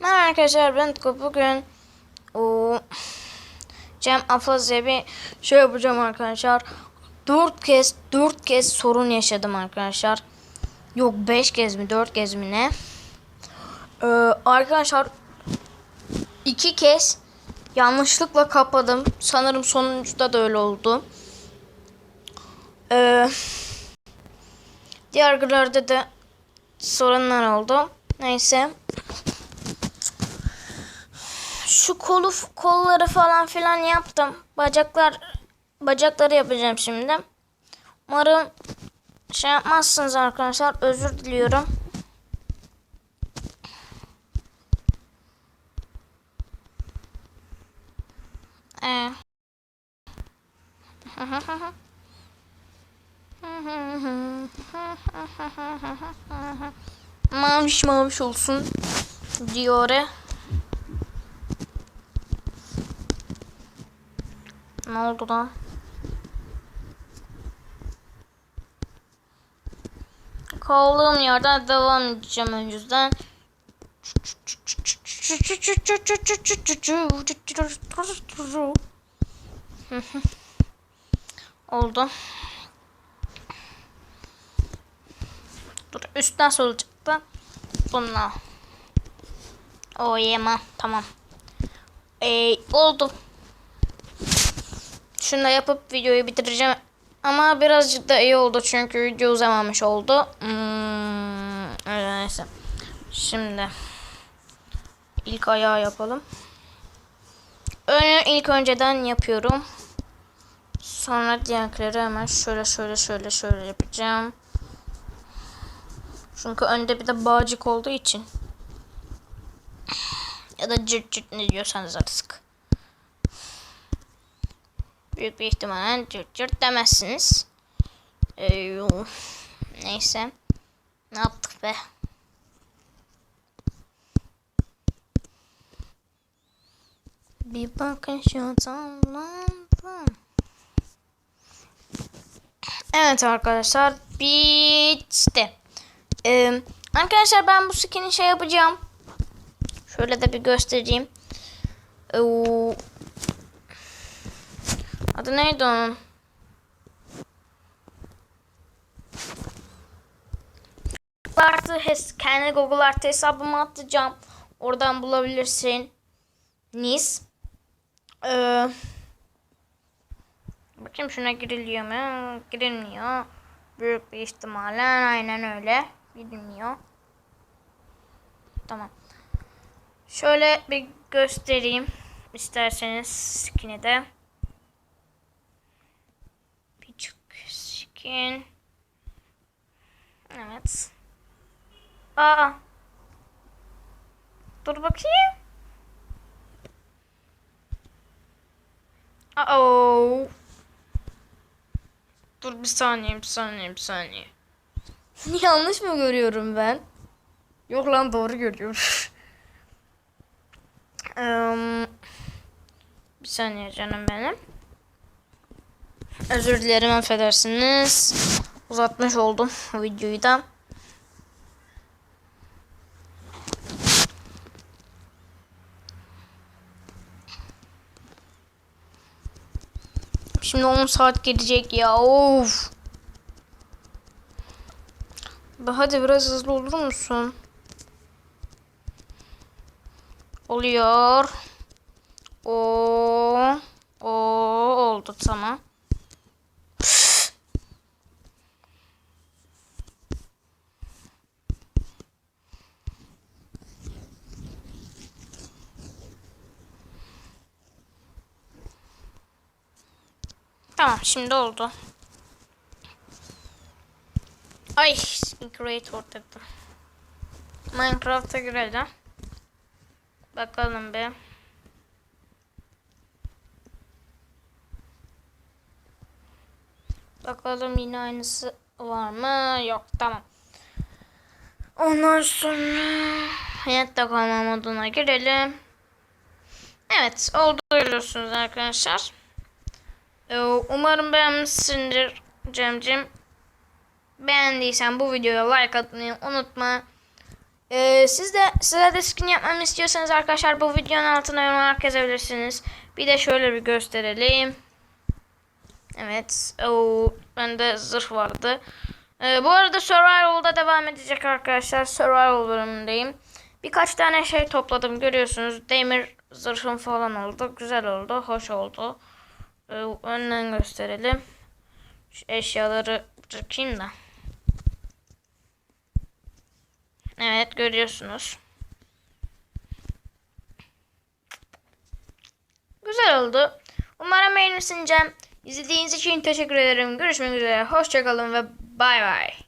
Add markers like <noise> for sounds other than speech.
Merhaba arkadaşlar ben Tutku. Bugün o Cem Afaz'ya bir şey yapacağım arkadaşlar. Dört kez dört kez sorun yaşadım arkadaşlar. Yok beş kez mi dört kez mi ne? Ee, arkadaşlar iki kez yanlışlıkla kapadım. Sanırım sonuncuda da öyle oldu. Ee, diğer günlerde de sorunlar oldu. Neyse. Şu kolu kolları falan filan yaptım. Bacaklar bacakları yapacağım şimdi. Umarım şey yapmazsınız arkadaşlar. Özür diliyorum. Ee. <laughs> maviş maviş olsun diyor. Ne oldu lan? Kaldığım yerden devam edeceğim yüzden. Oldu. Dur üst nasıl olacaktı? Bununla. O yema tamam. Ee, oldu. Şunu da yapıp videoyu bitireceğim. Ama birazcık da iyi oldu çünkü video uzamamış oldu. Hmm, öyle neyse. Şimdi ilk ayağı yapalım. Önce ilk önceden yapıyorum. Sonra diğerleri hemen şöyle şöyle şöyle şöyle yapacağım. Çünkü önde bir de bağcık olduğu için. Ya da cırt cırt ne diyorsanız artık. Büyük bir ihtimalle cırt cırt demezsiniz. Ee, neyse. Ne yaptık be? Bir bakın şu tamamlandı. Evet arkadaşlar bitti. Ee, arkadaşlar ben bu skin'i şey yapacağım. Şöyle de bir göstereyim. Ee, Adı neydi onun? Artı kendi Google Artı hesabıma atacağım. Oradan bulabilirsin. Nis. Ee, bakayım şuna giriliyor mu? Girilmiyor. Büyük bir ihtimalle aynen öyle. Girilmiyor. Tamam. Şöyle bir göstereyim. isterseniz skin'i de. Skin. Evet. Aa. Dur bakayım. Aa. Dur bir saniye, bir saniye, bir saniye. <laughs> Yanlış mı görüyorum ben? Yok lan doğru görüyorum. <laughs> um, bir saniye canım benim. Özür dilerim affedersiniz. Uzatmış oldum videoyu da. Şimdi 10 saat gelecek ya. Of. Hadi biraz hızlı olur musun? Oluyor. O o oldu tamam. Tamam şimdi oldu. Ay Creator dedim. Minecraft'a girelim. Bakalım bir. Bakalım yine aynısı var mı? Yok tamam. Ondan sonra hayatta kalma moduna girelim. Evet oldu görüyorsunuz arkadaşlar. Ee, Umarım beğenmişsindir Cemcim. Beğendiysen bu videoya like atmayı unutma. Ee, siz de size de skin yapmamı istiyorsanız arkadaşlar bu videonun altına yorum olarak yazabilirsiniz. Bir de şöyle bir gösterelim. Evet. Oo, bende zırh vardı. Ee, bu arada Survival'da devam edecek arkadaşlar. Survival bölümündeyim. Birkaç tane şey topladım görüyorsunuz. Demir zırhım falan oldu. Güzel oldu. Hoş oldu. Ee, önden gösterelim. Şu eşyaları bırakayım da. Evet görüyorsunuz. Güzel oldu. Umarım beğenirsiniz. İzlediğiniz için teşekkür ederim. Görüşmek üzere. Hoşçakalın ve bay bay.